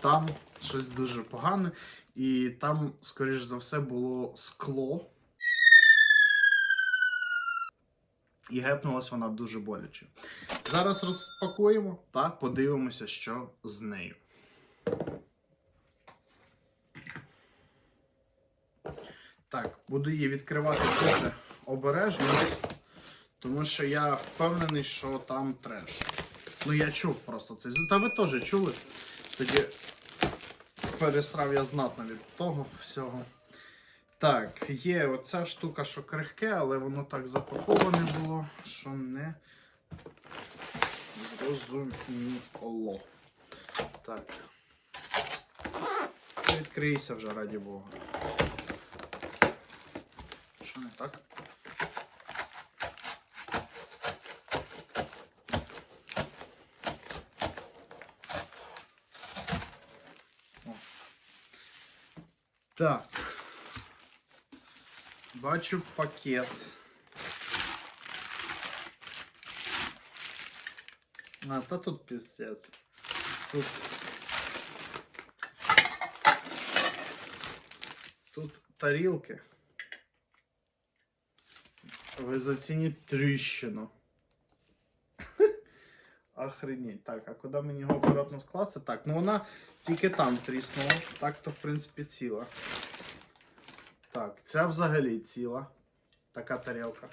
там щось дуже погане, і там, скоріш за все, було скло. І гепнулась вона дуже боляче. Зараз розпакуємо та подивимося, що з нею. Так, буду її відкривати дуже обережно, тому що я впевнений, що там треш. Ну, я чув просто це. Та ви теж чули. Тоді пересрав я знатно від того всього. Так, є оця штука, що крихке, але воно так запаковане було, що не зрозуміло. Так. Відкрийся вже, раді Бога. Що не так? Так. Бачу пакет. А, та тут піздець. Тут. Тут тарілки. Ви зацініть тріщину. Охренеть. Так, а куди мені його акуратно скласти? Так, ну вона тільки там тріснула. Так то, в принципі, ціла. Так, ця взагалі ціла. Така тарілка.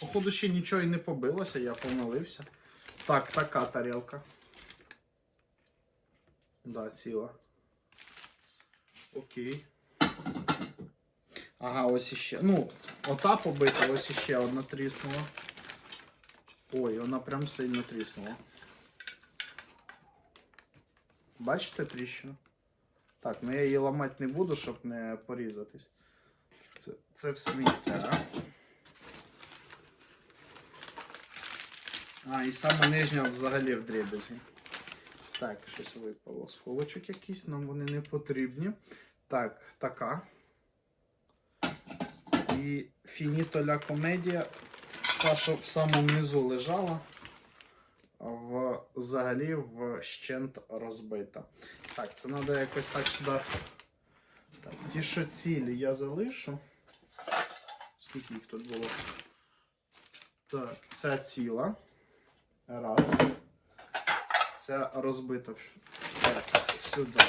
Походу ще нічого і не побилося, я помилився. Так, така тарілка. Да, ціла. Окей. Ага, ось іще. Ну, ота побита, ось іще одна тріснула. Ой, вона прям сильно тріснула. Бачите тріщину? Так, ну я її ламати не буду, щоб не порізатись. Це, це в сміття. А, і саме нижня взагалі в дрібезі. Так, щось випало. Сколочок якийсь, нам вони не потрібні. Так, така. І Фініто ля комедія. Та, що в самому низу лежала. В, взагалі в щент розбита. Так, це треба якось так сюди. Так, ті, що цілі я залишу. Скільки їх тут було? Так, ця ціла. Раз. Ця розбита так, сюди.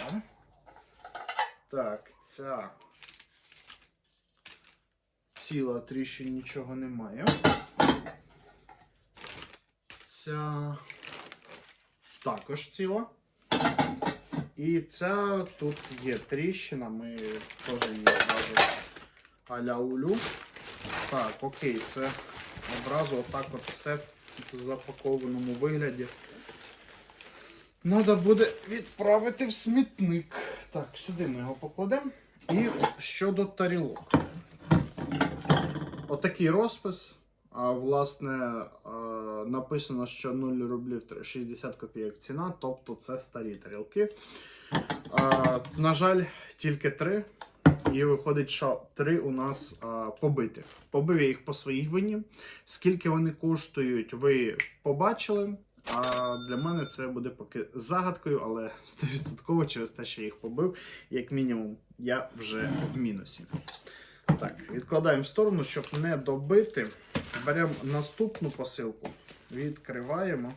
Так, ця ціла тріщин нічого немає. Ця також ціла. І ця тут є тріщина, ми теж її одразу аля улю. Так, окей, це одразу отак от все в запакованому вигляді. Треба буде відправити в смітник. Так, сюди ми його покладемо. І щодо тарілок. Отакий розпис. А, власне, написано, що 0 рублів 60 копійок ціна, тобто це старі тарілки. На жаль, тільки три. І виходить, що три у нас а, побиті. Побив я їх по своїй вині. Скільки вони коштують, ви побачили. А для мене це буде поки загадкою, але 100% через те, що я їх побив, як мінімум, я вже в мінусі. Так, відкладаємо в сторону, щоб не добити. Беремо наступну посилку, відкриваємо.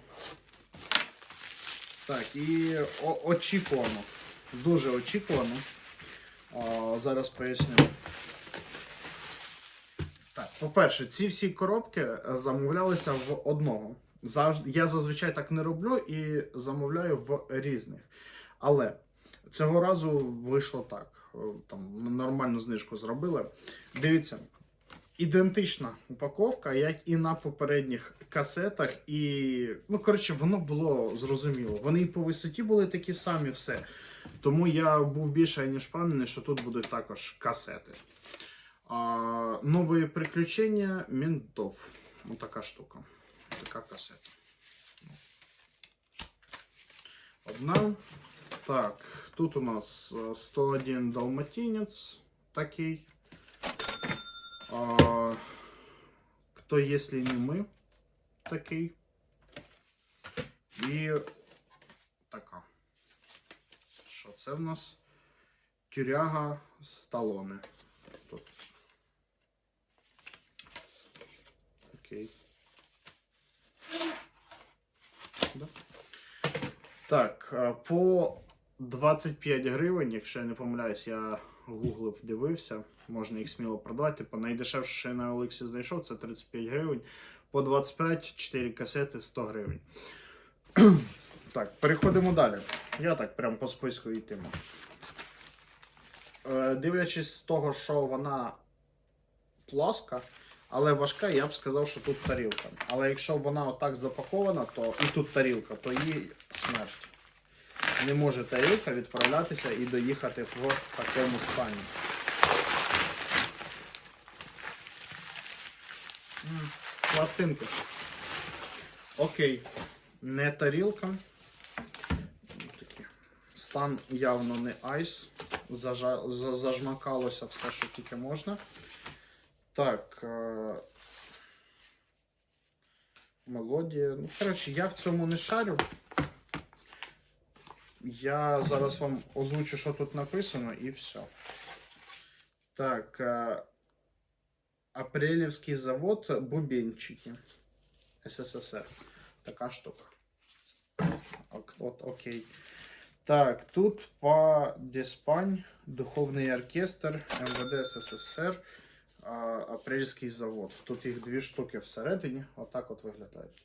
Так, і о- очікувано. Дуже очікувано. А, зараз поясню. Так, по-перше, ці всі коробки замовлялися в одного. Я зазвичай так не роблю і замовляю в різних. Але цього разу вийшло так. Е, Там нормальну знижку зробили. Дивіться, ідентична упаковка, як і на попередніх касетах. І, ну, коротше, воно було зрозуміло. Вони і по висоті були такі самі, все. Тому я був більше ніж впевнений, що тут будуть також касети. А, новые приключения ментов. Ось така штука. Така касета. Одна. Так, тут у нас е, 101 далматинец такий. А, Кто, если не мы? Такий. І така. Що це в нас? Тюряга сталоне. Тут. Окей. Да. Так, по 25 гривень, якщо я не помиляюсь, я гуглив, дивився, можна їх сміло продавати. Типу, найдешевше, що я на Олексі знайшов, це 35 гривень. По 25, 4 касети 100 гривень. так, переходимо далі. Я так прям по списку йтиму. Е, дивлячись з того, що вона плоска, але важка, я б сказав, що тут тарілка. Але якщо вона отак запакована, то і тут тарілка, то їй смерть. Не може тарілка відправлятися і доїхати в такому стані. Пластинки. Окей. Не тарілка. Стан явно не айс. Зажмакалося все, що тільки можна. Так. Е... Мелодія. Ну, коротше, я в цьому не шарю. Я зараз вам озвучу, що тут написано, і все. Так. Е... Апрелівський завод Бубенчики. СССР. Така штука. Ок- От, окей. Так, тут по Деспань, Духовний оркестр, МВД СССР, Апрельський завод. Тут їх дві штуки всередині. Отак от виглядають.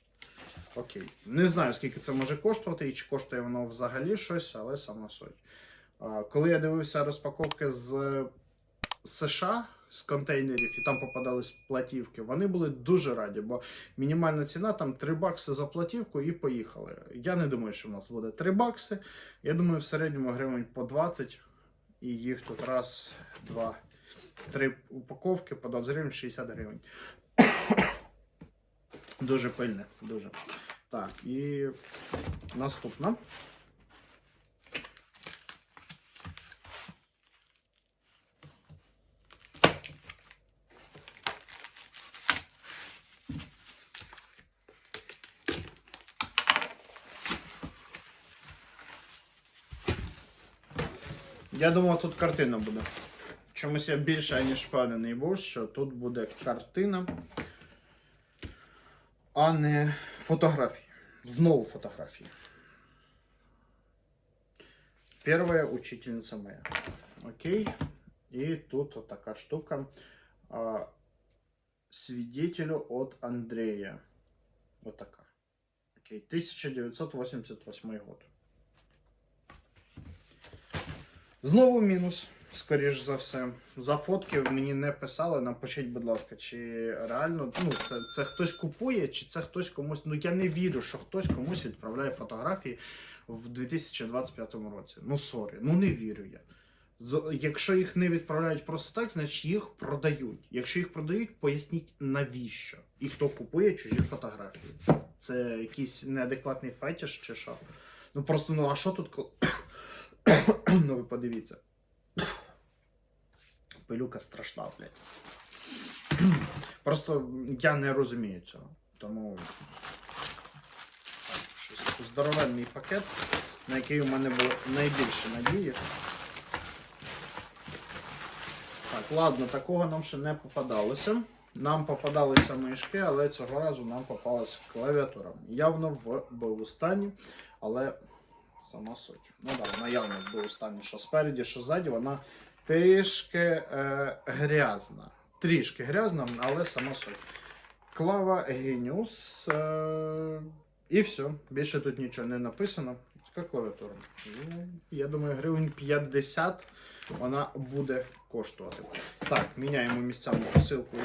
Окей. Не знаю, скільки це може коштувати і чи коштує воно взагалі щось, але сама суть. Коли я дивився розпаковки з США, з контейнерів, і там попадались платівки, вони були дуже раді, бо мінімальна ціна там 3 бакси за платівку і поїхали. Я не думаю, що в нас буде 3 бакси. Я думаю, в середньому гривень по 20. І їх тут раз, два, три упаковки по 20 гривень, 60 гривень. Дуже пильне, дуже. Так, і наступна. Я думав, тут картина буде. Чомусь я більше, ніж впевнений був, що тут буде картина, а не фотографії. Знову фотографії. Первая учительница моя. Окей. И тут вот такая штука. А, свидетелю от Андрея. Вот такая. Окей. 1988 год. Знову мінус, Скоріш за все. За фотки мені не писали. Напишіть, будь ласка, чи реально ну, це, це хтось купує, чи це хтось комусь. Ну я не вірю, що хтось комусь відправляє фотографії в 2025 році. Ну сорі, ну не вірю я. Якщо їх не відправляють просто так, значить їх продають. Якщо їх продають, поясніть навіщо і хто купує чужі фотографії. Це якийсь неадекватний фетіш чи що? Ну просто ну а що тут ну ви подивіться. Пилюка страшна, блядь. Просто я не розумію цього. Тому щось здоровенний пакет, на який у мене було найбільше надії. Так, ладно, такого нам ще не попадалося. Нам попадалися мишки, але цього разу нам попалась клавіатура. Явно в БУ але сама суть. Ну так, вона явно в БУ стані, що спереді, що ззаді, вона трішки е, грязна. Трішки грязна, але сама суть. Клава Genius. Е, і все. Більше тут нічого не написано. Така клавіатура. Ну, я думаю, гривень 50 вона буде коштувати. Так, міняємо місцями посилку.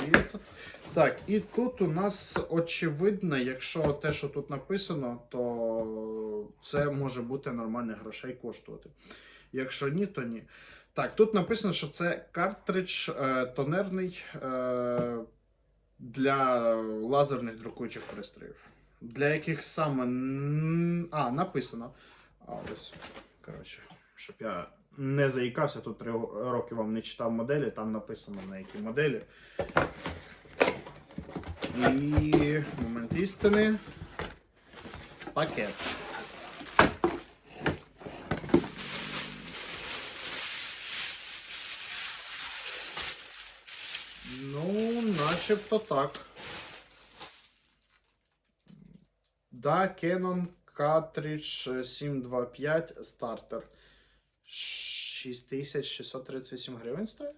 Так, і тут у нас очевидно, якщо те, що тут написано, то це може бути нормальних грошей коштувати. Якщо ні, то ні. Так, тут написано, що це картридж е, тонерний е, для лазерних друкуючих пристроїв. Для яких саме. А, написано. А, ось. Коротше, щоб я не заїкався, тут три роки вам не читав моделі, там написано на які моделі. І момент істини. пакет. Ну, начебто так. Да, Canon Cartridge 725 стартер. 6638 гривень стоїть?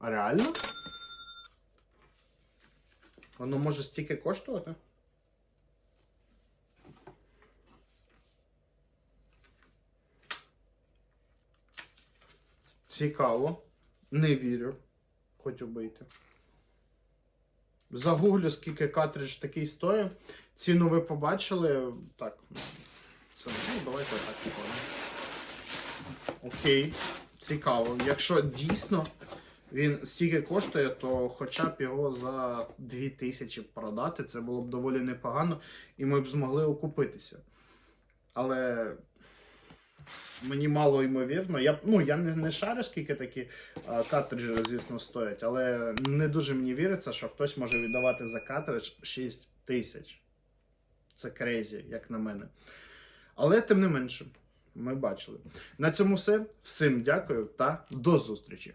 Реально? Воно може стільки коштувати? Цікаво. Не вірю. Хоч убийте. Загуглю, скільки картридж такий стоїть. Ціну ви побачили. Так. Це, ну, давайте так типу. Окей. Цікаво. Якщо дійсно він стільки коштує, то хоча б його за 2000 продати, це було б доволі непогано, і ми б змогли окупитися. Але мені мало ймовірно. Я, ну, я не, не шарю, скільки такі а, картриджі, звісно, стоять, але не дуже мені віриться, що хтось може віддавати за картридж 6 тисяч. Це крейзі, як на мене. Але тим не менше, ми бачили. На цьому все. Всім дякую та до зустрічі!